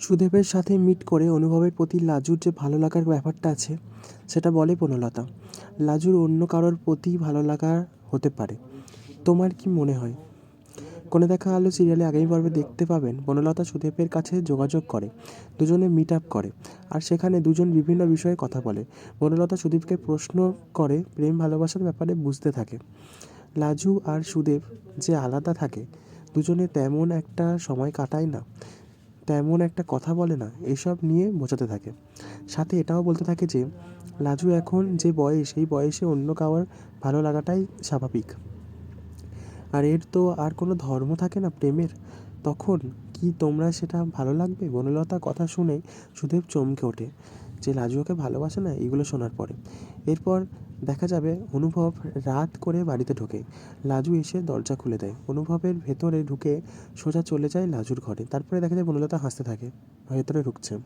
সুদেবের সাথে মিট করে অনুভবের প্রতি লাজুর যে ভালো লাগার ব্যাপারটা আছে, সেটা বলে বনলতা লাজুর অন্য কারোর প্রতি ভালো লাগা হতে পারে। তোমার কি মনে হয়? কোণে দেখা আলো সিরিয়ালে আগামী পর্বে দেখতে পাবেন বনলতা সুদেবের কাছে যোগাযোগ করে, দুজনে মিট আপ করে, আর সেখানে দুজন বিভিন্ন বিষয়ে কথা বলে। বনলতা সুদীপকে প্রশ্ন করে প্রেম ভালোবাসার ব্যাপারে বুঝতে থাকে। লাজু আর সুদেব যে আলাদা থাকে, দুজনে তেমন একটা সময় কাটায় না। তেমন একটা কথা বলে না, এসব নিয়ে বোঝাতে থাকে। সাথে এটাও বলতে থাকে যে, লাজু এখন যে বয়স, এই বয়সে অন্য কারোর ভালো লাগাটাই স্বাভাবিক। আর এর তো আর কোনো ধর্ম থাকে না প্রেমের। তখন কি তোমরা সেটা ভালো লাগবে? বনলতা কথা শুনে সুদেব চমকে ওঠে। যে, লাজু ওকে ভালোবাসে না, এগুলো শোনার পরে। এরপর দেখা যাবে অনুভব রাত করে বাড়িতে ঢোকে। লাজু এসে দরজা খুলে দেয়। অনুভবের ভেতরে ঢুকে সোজা চলে যায় লাজুর ঘরে। তারপরে দেখা যায় বনলতা হাসতে থাকে। ভেতরে ঢুকছে।